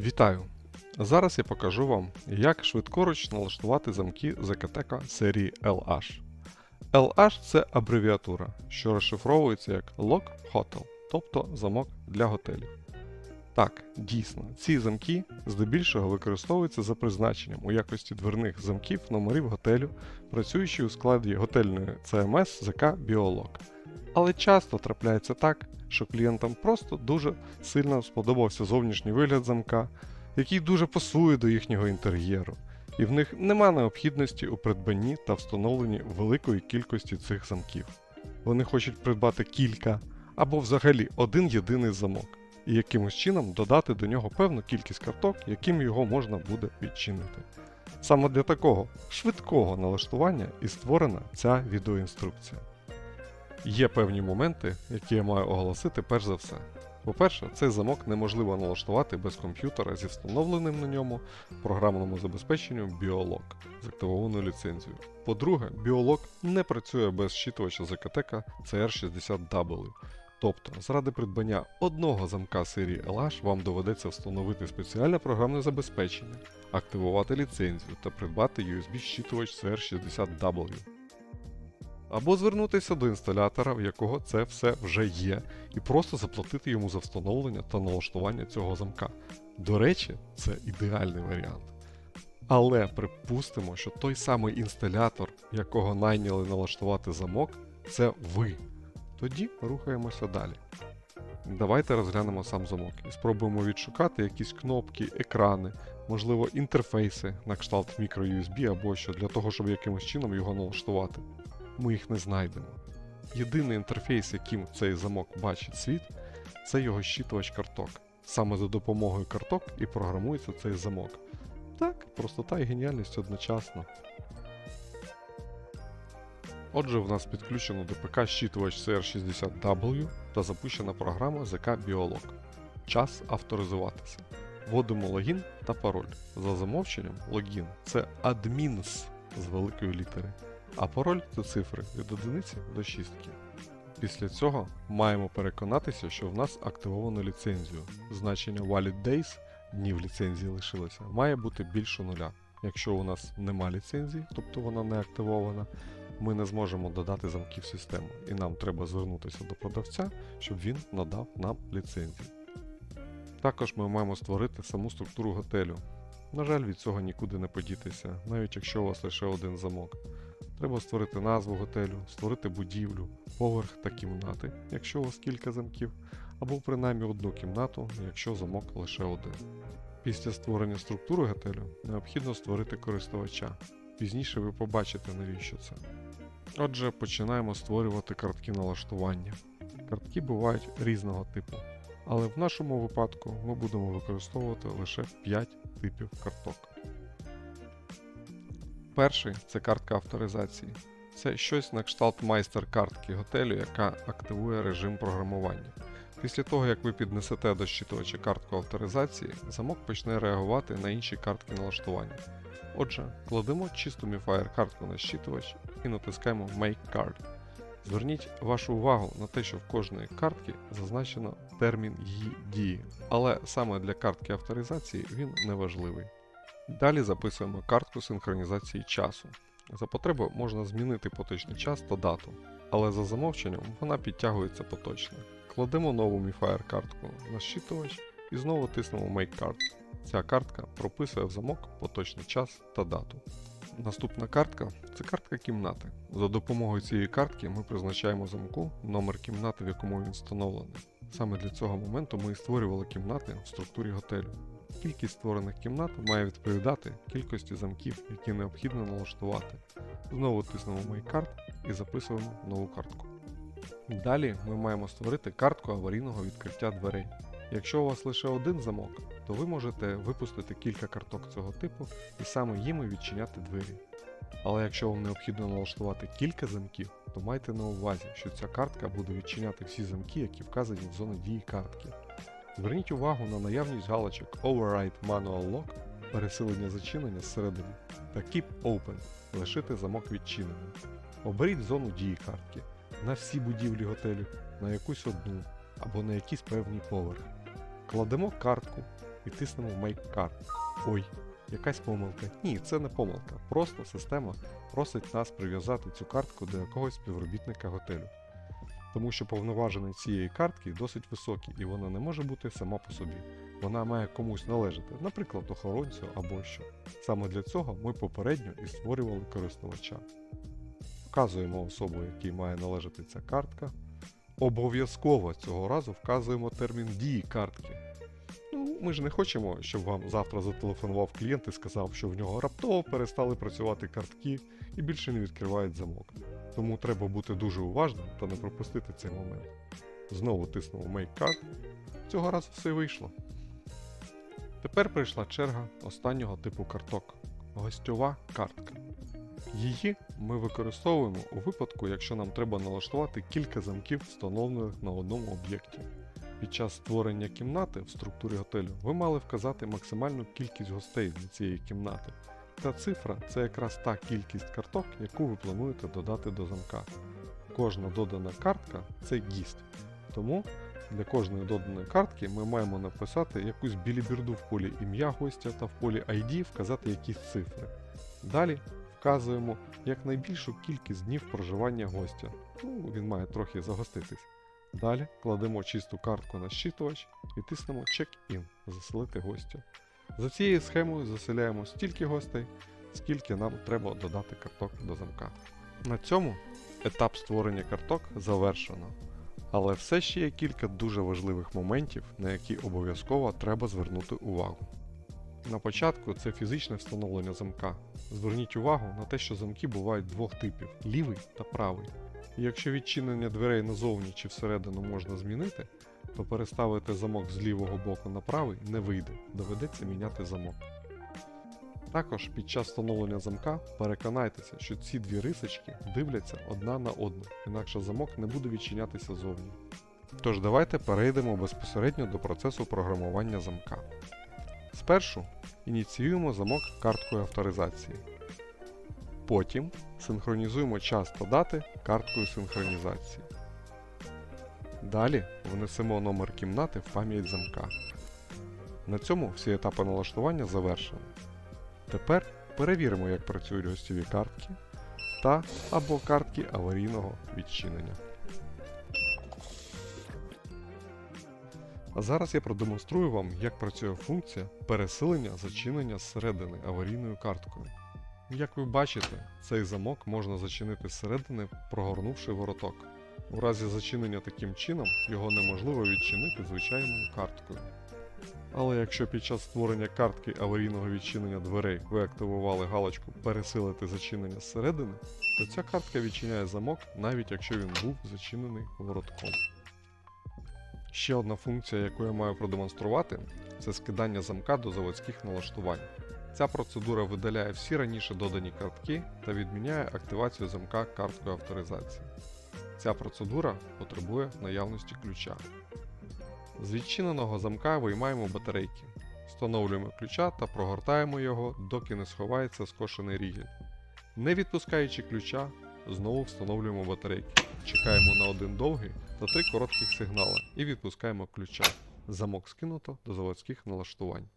Вітаю! Зараз я покажу вам, як швидкоруч налаштувати замки ЗКТК серії LH. LH це абревіатура, що розшифровується як Lock Hotel, тобто замок для готелів. Так, дійсно, ці замки здебільшого використовуються за призначенням у якості дверних замків номерів готелю, працюючи у складі готельної CMS ЗК Biolog. Але часто трапляється так, що клієнтам просто дуже сильно сподобався зовнішній вигляд замка, який дуже пасує до їхнього інтер'єру, і в них нема необхідності у придбанні та встановленні великої кількості цих замків. Вони хочуть придбати кілька або взагалі один єдиний замок, і якимось чином додати до нього певну кількість карток, яким його можна буде відчинити. Саме для такого швидкого налаштування і створена ця відеоінструкція. Є певні моменти, які я маю оголосити перш за все. По-перше, цей замок неможливо налаштувати без комп'ютера зі встановленим на ньому програмному забезпеченням Biolog з активованою ліцензією. По-друге, Biolog не працює без щитувача ЗКТК CR60W. Тобто, заради придбання одного замка серії LH вам доведеться встановити спеціальне програмне забезпечення, активувати ліцензію та придбати USB-щитувач CR60W або звернутися до інсталятора, в якого це все вже є, і просто заплатити йому за встановлення та налаштування цього замка. До речі, це ідеальний варіант. Але припустимо, що той самий інсталятор, якого найняли налаштувати замок, це ви. Тоді рухаємося далі. Давайте розглянемо сам замок і спробуємо відшукати якісь кнопки, екрани, можливо, інтерфейси на кшталт microUSB або що для того, щоб якимось чином його налаштувати ми їх не знайдемо. Єдиний інтерфейс, яким цей замок бачить світ, це його щитувач карток. Саме за допомогою карток і програмується цей замок. Так, простота і геніальність одночасно. Отже, в нас підключено до ПК щитувач CR60W та запущена програма ZK Biolog. Час авторизуватися. Вводимо логін та пароль. За замовченням, логін це admins з великої літери а пароль це цифри від 1 до 6. Після цього маємо переконатися, що в нас активовано ліцензію. Значення Valid Days днів ліцензії лишилося, має бути більше нуля. Якщо у нас нема ліцензії, тобто вона не активована, ми не зможемо додати замків в систему, і нам треба звернутися до продавця, щоб він надав нам ліцензію. Також ми маємо створити саму структуру готелю. На жаль, від цього нікуди не подітися, навіть якщо у вас лише один замок. Треба створити назву готелю, створити будівлю, поверх та кімнати, якщо у вас кілька замків, або принаймні одну кімнату, якщо замок лише один. Після створення структури готелю необхідно створити користувача. Пізніше ви побачите, навіщо це. Отже, починаємо створювати картки налаштування. Картки бувають різного типу, але в нашому випадку ми будемо використовувати лише 5 типів карток. Перший це картка авторизації. Це щось на кшталт майстер-картки готелю, яка активує режим програмування. Після того, як ви піднесете до щитувача картку авторизації, замок почне реагувати на інші картки налаштування. Отже, кладемо чисту Mifire картку на щитувач і натискаємо Make Card. Зверніть вашу увагу на те, що в кожної картки зазначено термін її дії, але саме для картки авторизації він не важливий. Далі записуємо картку синхронізації часу. За потреби можна змінити поточний час та дату, але за замовченням вона підтягується поточно. Кладемо нову Mifire картку на щитувач і знову тиснемо Make Card. Ця картка прописує в замок поточний час та дату. Наступна картка це картка кімнати. За допомогою цієї картки ми призначаємо замку номер кімнати, в якому він встановлений. Саме для цього моменту ми і створювали кімнати в структурі готелю. Кількість створених кімнат має відповідати кількості замків, які необхідно налаштувати. Знову тиснемо Make Card і записуємо нову картку. Далі ми маємо створити картку аварійного відкриття дверей. Якщо у вас лише один замок, то ви можете випустити кілька карток цього типу і саме їми відчиняти двері. Але якщо вам необхідно налаштувати кілька замків, то майте на увазі, що ця картка буде відчиняти всі замки, які вказані в зоні дії картки. Зверніть увагу на наявність галочок Override Manual Lock, пересилення зачинення зсередини, та Keep Open лишити замок відчиненим. Оберіть зону дії картки на всі будівлі готелю, на якусь одну або на якийсь певний поверх. Кладемо картку і тиснемо Make Card. Ой, якась помилка. Ні, це не помилка. Просто система просить нас прив'язати цю картку до якогось співробітника готелю. Тому що повноваження цієї картки досить високі, і вона не може бути сама по собі. Вона має комусь належати, наприклад, охоронцю або що. Саме для цього ми попередньо і створювали користувача. Вказуємо особу, якій має належати ця картка. Обов'язково цього разу вказуємо термін дії картки. Ну, ми ж не хочемо, щоб вам завтра зателефонував клієнт і сказав, що в нього раптово перестали працювати картки і більше не відкривають замок. Тому треба бути дуже уважним та не пропустити цей момент. Знову тиснув Make Card. Цього разу все вийшло. Тепер прийшла черга останнього типу карток гостьова картка. Її ми використовуємо у випадку, якщо нам треба налаштувати кілька замків, встановлених на одному об'єкті. Під час створення кімнати в структурі готелю ви мали вказати максимальну кількість гостей для цієї кімнати. Ця цифра це якраз та кількість карток, яку ви плануєте додати до замка. Кожна додана картка це гість. Тому для кожної доданої картки ми маємо написати якусь біліберду в полі ім'я гостя та в полі ID вказати якісь цифри. Далі вказуємо якнайбільшу кількість днів проживання гостя. Ну, він має трохи загоститись. Далі кладемо чисту картку на щитувач і тиснемо Check-in заселити гостя. За цією схемою заселяємо стільки гостей, скільки нам треба додати карток до замка. На цьому етап створення карток завершено. Але все ще є кілька дуже важливих моментів, на які обов'язково треба звернути увагу. На початку це фізичне встановлення замка. Зверніть увагу на те, що замки бувають двох типів лівий та правий. І якщо відчинення дверей назовні чи всередину можна змінити, то переставити замок з лівого боку на правий не вийде, доведеться міняти замок. Також під час встановлення замка переконайтеся, що ці дві рисочки дивляться одна на одну, інакше замок не буде відчинятися зовні. Тож давайте перейдемо безпосередньо до процесу програмування замка. Спершу ініціюємо замок карткою авторизації. Потім синхронізуємо час та дати карткою синхронізації. Далі внесемо номер кімнати в пам'ять замка. На цьому всі етапи налаштування завершено. Тепер перевіримо, як працюють гостєві картки та або картки аварійного відчинення. А зараз я продемонструю вам, як працює функція пересилення зачинення зсередини аварійною карткою. Як ви бачите, цей замок можна зачинити зсередини, прогорнувши вороток. У разі зачинення таким чином його неможливо відчинити звичайною карткою. Але якщо під час створення картки аварійного відчинення дверей ви активували галочку Пересилити зачинення зсередини, то ця картка відчиняє замок, навіть якщо він був зачинений воротком. Ще одна функція, яку я маю продемонструвати, це скидання замка до заводських налаштувань. Ця процедура видаляє всі раніше додані картки та відміняє активацію замка карткою авторизації. Ця процедура потребує наявності ключа. З відчиненого замка виймаємо батарейки, встановлюємо ключа та прогортаємо його, доки не сховається скошений рігель. Не відпускаючи ключа, знову встановлюємо батарейки, чекаємо на один довгий та три коротких сигнали і відпускаємо ключа. Замок скинуто до заводських налаштувань.